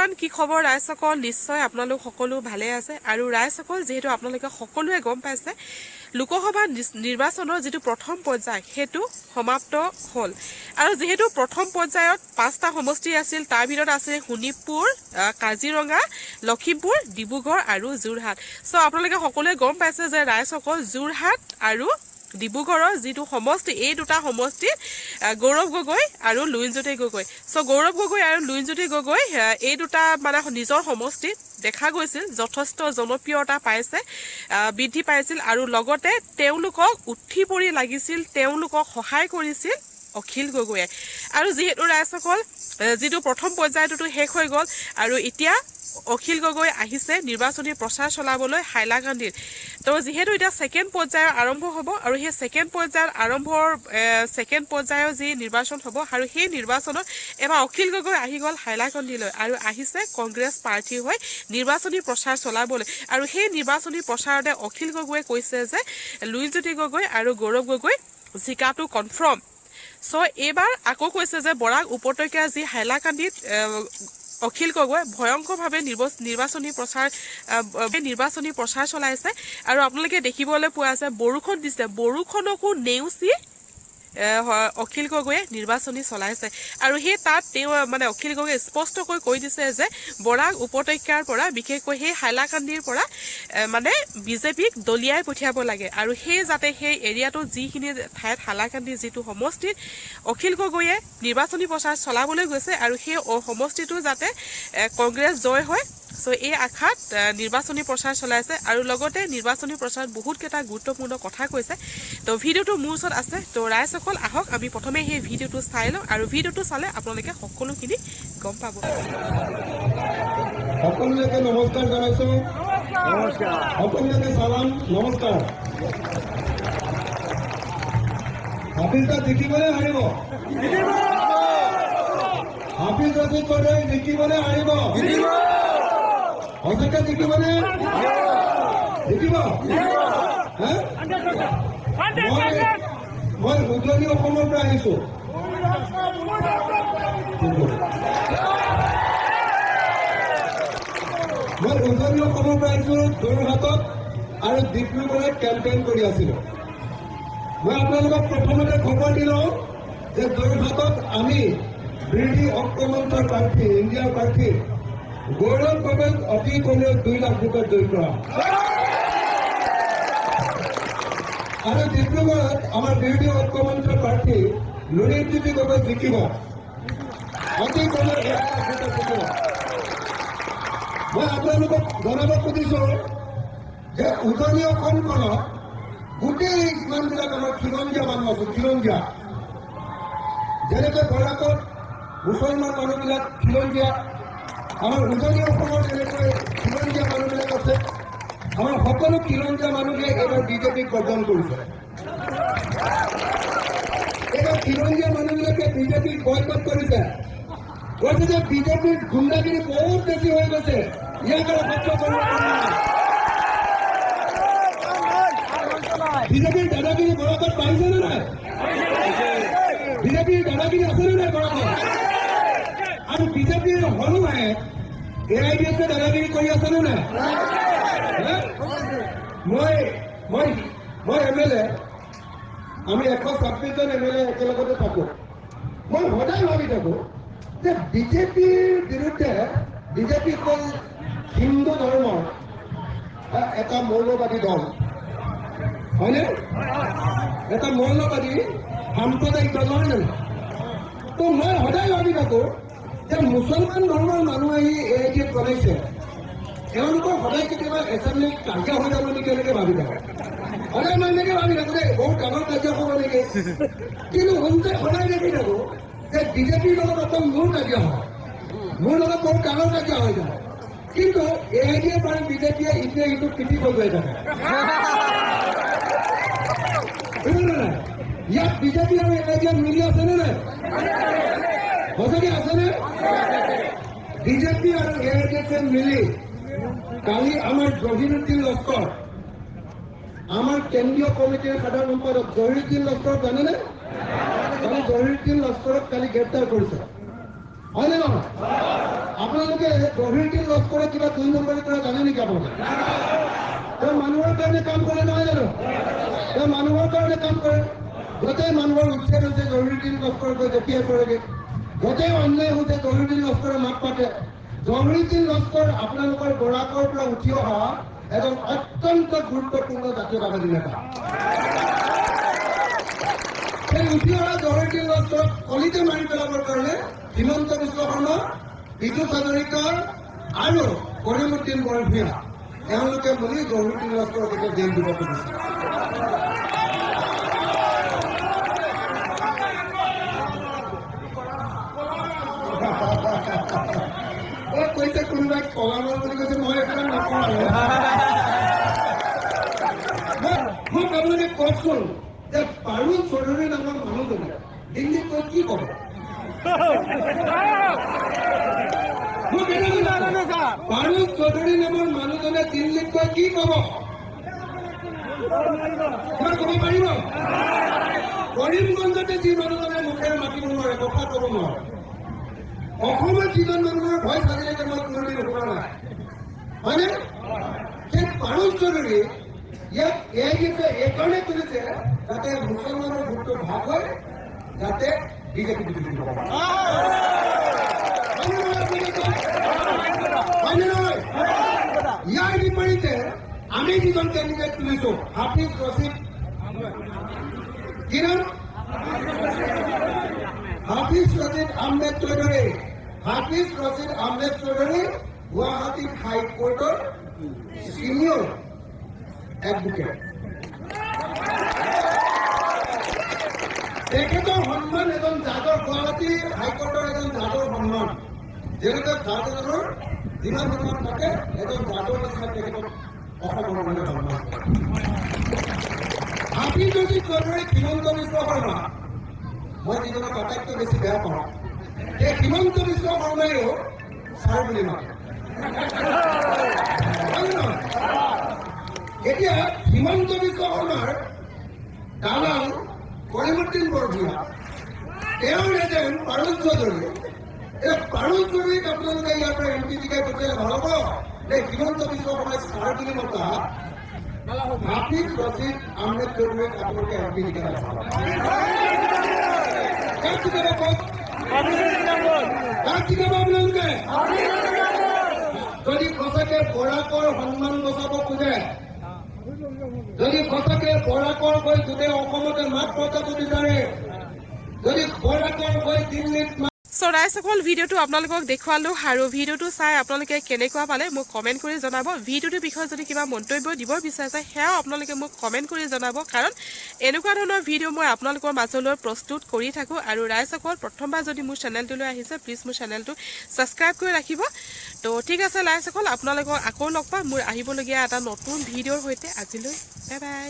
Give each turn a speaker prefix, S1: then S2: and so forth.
S1: বৰ্তমান কি খবৰ? ৰাইজসকল নিশ্চয় আপোনালোক সকলো ভালে আছে। আৰু ৰাইজসকল যিহেতু আপোনালোকে সকলোৱে গম পাইছে লোকসভা নিৰ্বাচনৰ যিটো প্ৰথম পৰ্যায় সেইটো সমাপ্ত হ'ল। আৰু যিহেতু প্ৰথম পৰ্যায়ত পাঁচটা সমষ্টি আছিল তাৰ ভিতৰত আছিল শোণিতপুৰ কাজিৰঙা লখিমপুৰ ডিব্ৰুগড় আৰু যোৰহাট। চ' আপোনালোকে সকলোৱে গম পাইছে যে ৰাইজসকল যোৰহাট আৰু ডিব্ৰুগড়ৰ যিটো সমষ্টি এই দুটা সমষ্টিত গৌৰৱ গগৈ আৰু লুইনজ্যোতি গগৈ। চ' গৌৰৱ গগৈ আৰু লুইনজ্যোতি গগৈ এই দুটা মানে নিজৰ সমষ্টিত দেখা গৈছিল যথেষ্ট জনপ্ৰিয়তা পাইছে বৃদ্ধি পাইছিল আৰু লগতে তেওঁলোকক উঠি পৰি লাগিছিল তেওঁলোকক সহায় কৰিছিল অখিল গগৈয়ে। আৰু যিহেতু ৰাইজসকল যিটো প্ৰথম পৰ্যায়টোতো শেষ হৈ গ'ল আৰু এতিয়া অখিল গগৈ আহিছে নিৰ্বাচনী প্ৰচাৰ চলাবলৈ হাইলাকান্দিত তো যিহেতু এতিয়া ছেকেণ্ড পৰ্যায়ৰ আৰম্ভ হ'ব আৰু সেই ছেকেণ্ড পৰ্যায়ৰ আৰম্ভৰ ছেকেণ্ড পৰ্যায়ৰ যি নিৰ্বাচন হ'ব আৰু সেই নিৰ্বাচনত এবাৰ অখিল গগৈ আহি গ'ল হাইলাকান্দিলৈ আৰু আহিছে কংগ্ৰেছ প্ৰাৰ্থী হৈ নিৰ্বাচনী প্ৰচাৰ চলাবলৈ। আৰু সেই নিৰ্বাচনী প্ৰচাৰতে অখিল গগৈয়ে কৈছে যে লুইজ্যোতি গগৈ আৰু গৌৰৱ গগৈ জিকাটো কনফাৰ্ম। চ' এইবাৰ আকৌ কৈছে যে বৰাক উপত্যকাৰ যি হাইলাকান্দিত অখিল গগৈ ভয়ংকৰভাৱে নিৰ্ব- নিৰ্বাচনী প্ৰচাৰ নিৰ্বাচনী প্ৰচাৰ চলাইছে। আৰু আপোনালোকে দেখিবলৈ পোৱা আছে, বৰষুণ দিছে। বৰষুণকো নেওচি অখিল গগৈয়ে নিৰ্বাচনী চলাইছে। আৰু সেই তাত তেওঁ মানে অখিল গগৈয়ে স্পষ্টকৈ কৈ দিছে যে, বৰাক উপত্যকাৰ পৰা, বিশেষকৈ সেই হাইলাকান্দিৰ পৰা মানে বিজেপিক দলিয়াই পঠিয়াব লাগে। আৰু সেই যাতে সেই এৰিয়াটোত যিখিনি ঠাইত হাইলাকান্দি যিটো সমষ্টিত অখিল গগৈয়ে নিৰ্বাচনী প্ৰচাৰ চলাবলৈ গৈছে, আৰু সেই সমষ্টিটো যাতে কংগ্ৰেছ জয় হয় চ' এই আশাত নিৰ্বাচনী প্ৰচাৰ চলাইছে আৰু লগতে নিৰ্বাচনী প্ৰচাৰত বহুতকেইটা গুৰুত্বপূৰ্ণ কথা কৈছে। তো ভিডিঅ'টো মোৰ ওচৰত আছে। তো ৰাইজসকল আহক আমি প্ৰথমে সেই ভিডিঅ'টো চাই লওঁ আৰু ভিডিঅ'টো চালে আপোনালোকে সকলোখিনি গম পাব।
S2: সকলোকে নমস্কাৰ জনাইছো। সকলোকে চালাম নমস্কাৰ। হাফিজা জিকিবনে হাৰিব। হাফিজ ৰচিদ চৌধুৰী জিকিবনে হাৰিব। সঁচাকে জিকিবনে জিকিব হে? মই মই উজনি অসমৰ পৰা আহিছো। মই উজনি অসমৰ পৰা আহিছো, যোৰহাটত, আৰু ডিব্ৰুগড়ত কেম্পেইন কৰি আছিলো। মই আপোনালোকক প্ৰথমতে খবৰ দিলোঁ যে যোৰহাটত আমি বিৰোধী ঐক্যমঞ্চৰ প্ৰাৰ্থী, ইণ্ডিয়াৰ প্ৰাৰ্থী গগৈক অতি কমেও দুই লাখ ভোটত জয়ী কৰা আৰু ডিব্ৰুগড়ত আমাৰ বিৰোধী ঐক্যমঞ্চৰ প্ৰাৰ্থী লুৰিজ্যোতি গগৈ জিকিব অতি কমেও এক লাখ ভোটত জিকিব মই আপোনালোকক জনাব খুজিছো যে উজনি অসমখনত গোটেই ইমানবিলাক আমাৰ খিলঞ্জীয়া মানুহ আছে, খিলঞ্জীয়া। যেনেকৈ বৰাকত মুছলমান মানুহবিলাক খিলঞ্জীয়া আমাৰ উজনি অসমৰ যেনেকৈ খিলঞ্জীয়া মানুহবিলাক আছে আমাৰ সকলো খিলঞ্জীয়া মানুহে এইবাৰ বিজেপিক বৰ্জন কৰিছে এইবাৰ খিলঞ্জীয়া মানুহবিলাকে বিজেপিক বয়কট কৰিছে কৈছে যে বিজেপিৰ গুণ্ডাগিৰি বহুত বেছি হৈ গৈছে। ইয়াক আৰু সহ্য কৰিব পৰা বিজেপিৰ দাদাগিৰি বৰাকত পাইছেনে নাই বিজেপিৰ দাদাগিৰি আছেনে নাই বৰাকত বিজেপিৰ হনুমানে এ? আই ডি এফে দাদাগিৰি কৰি আছেনে নাই মই মই মই এম এল এ আমি এশ ছাব্বিছজন এম এল এ একেলগতে থাকোঁ। মই সদায় ভাবি থাকোঁ যে বিজেপিৰ বিৰুদ্ধে, বিজেপি হ'ল হিন্দু ধৰ্মৰ এটা মৌলবাদী দল। হয়নে? এটা মৌলবাদী সাম্প্ৰদায়িক দল নহয়? জানো তো মই সদায় ভাবি থাকোঁ যে মুছলমান ধৰ্মৰ মানুহ আহি এ আই এফ বনাইছে তেওঁলোকৰ সদায় কেতিয়াবা এছেম্বলিত কাজিয়া হৈ যাব নেকি এনেকৈ ভাবি থাকোঁ। সদায় মই এনেকৈ ভাবি থাকোঁ দেই বহুত ডাঙৰ কাজিয়া হ'ব নেকি। কিন্তু সন্তে সদায় দেখি থাকোঁ যে বিজেপিৰ লগত অকল মোৰ কাজিয়া হয়। মোৰ লগত বহুত ডাঙৰ কাজিয়া হৈ যায়। কিন্তু এ আই বিজেপিয়ে ইটোৱে ইটোক পিঠি বজাই থাকে। ইয়াত বিজেপি আৰু এ আই ডি মিলি আছেনে নাই? সঁচাকে আছেনে? বিজেপি আৰু এ আই ডি মিলি কালি আমাৰ জহিৰুদ্দিন লস্কৰ আমাৰ কেন্দ্ৰীয় কমিটিৰ সাধাৰণ সম্পাদক জহিৰুদ্দিন লস্কৰক জানেনে কালি জহিৰুদ্দিন লস্কৰক কালি গ্ৰেপ্তাৰ কৰিছে হয়নে নহয় আপোনালোকে গভীৰটি লগ কিবা দুই নম্বৰী কৰা জানে নেকি আপোনালোকে তেওঁ মানুহৰ কাৰণে কাম কৰে নহয় জানো তেওঁ মানুহৰ কাৰণে কাম কৰে গোটেই মানুহৰ উচ্ছেদ হৈছে জৰুৰী লস্কৰ গৈ জঁপিয়াই পৰেগৈ গোটেই অন্যায় হৈছে জৰুৰী লস্কৰে মাত পাতে। জৰুৰী লস্কৰ আপোনালোকৰ গৰাকৰ পৰা উঠি অহা এজন অত্যন্ত গুৰুত্বপূৰ্ণ জাতীয়তাবাদী নেতা। সেই উঠি অহা জৰুৰী লস্কৰক কলিতে মাৰি পেলাবৰ কাৰণে হিমন্ত বিশ্ব শৰ্মা বিজু হাজৰিকাৰ আৰু কৰিমুদ্দিন বৰভূঞা। এওঁলোকে মিলি জৰুৰী লস্কৰক এতিয়া জেল দিব খুজিছে অ কৈছে চৌধুৰী নামৰ মানুহজনে দিল্লীত কি কওক। পাৰুল চৌধুৰী নামৰ মানুহজনে কৰিমগঞ্জতে যি মানুহজনে মুখেৰে মাতিব নোৱাৰে কথা ক'ব নোৱাৰে অসমত যিজন মানুহৰ ভয় থাকিলেকে মই হয়নে সেই পাৰুল চৌধুৰী ইয়াক এই বিষয়ে এইকাৰণে তুলিছে যাতে মুছলমানৰ ভোটটো ভাগ হয়, যাতে বিজেপি বিজেপি আপোনালোকে? হয়নে নহয় ইয়াৰ বিপৰীতে আমি যিজন কেণ্ডিডেট তুলিছো, হাফিজ ৰচিদ কি নাম হাফিজ ৰচিদ আহমেদ চৌধুৰী হাফিজ ৰচিদ আহমেদ চৌধুৰী গুৱাহাটী হাইকোৰ্টৰ চিনিয়ৰ এডভোকেট তেখেতৰ সন্মান এজন জাজৰ গুৱাহাটী হাইকোৰ্টৰ এজন জাজৰ সন্মান যেনেকৈ জাজ এজনৰ যিমান সন্মান থাকে এজন জাজৰ নিচিনা তেখেতক অসমৰ মানুহে সন্মান হাফিজ ৰচিদ চৌধুৰী হিমন্ত বিশ্ব শৰ্মা মই যিজনক আটাইতকৈ বেছি বেয়া পাওঁ এই হিমন্ত বিশ্ব শৰ্মাইও ছাৰ বুলি মাতে? এতিয়া হিমন্ত বিশ্ব শৰ্মাৰ দালাল কৰিমুদ্দিন বৰভূঞা। তেওঁৰ এজেণ্ট পাৰুল চৌধুৰী। এই পাৰুল চৌধুৰীক আপোনালোকে ইয়াৰ পৰা এম পি জিকাই পঠিয়ালে ভালো হ'ব। নে হিমন্ত বিশ্ব শৰ্মাই ছাৰ বুলি মতা হাফিজ ৰচিদ আহমেদ চৌধুৰীক আপোনালোকে এম পি জিকাই ভালো কাক কাক আপোনালোকে? যদি সঁচাকে বৰাকৰ সন্মান বচাব খোজে, যদি সঁচাকে বৰাকৰ হৈ গোটেই অসমতে মাত বচাব বিচাৰে, যদি বৰাকৰ হৈ দিল্লীত
S1: চ' ৰাইজসকল ভিডিঅ'টো আপোনালোকক দেখুৱালোঁ আৰু ভিডিঅ'টো চাই আপোনালোকে কেনেকুৱা পালে মোক কমেণ্ট কৰি জনাব। ভিডিঅ'টোৰ বিষয়ে যদি কিবা মন্তব্য দিব বিচাৰিছে, সেয়াও আপোনালোকে মোক কমেণ্ট কৰি জনাব। কাৰণ, এনেকুৱা ধৰণৰ ভিডিঅ' মই আপোনালোকৰ মাজলৈ প্ৰস্তুত কৰি থাকোঁ। আৰু ৰাইজসকল প্ৰথমবাৰ যদি মোৰ চেনেলটোলৈ আহিছে প্লিজ মোৰ চেনেলটো ছাবস্ক্ৰাইব কৰি ৰাখিব। তো, ঠিক আছে ৰাইজসকল আপোনালোকক আকৌ লগ পাম। মোৰ আহিবলগীয়া এটা নতুন ভিডিঅ'ৰ সৈতে। আজিলৈ বাই বাই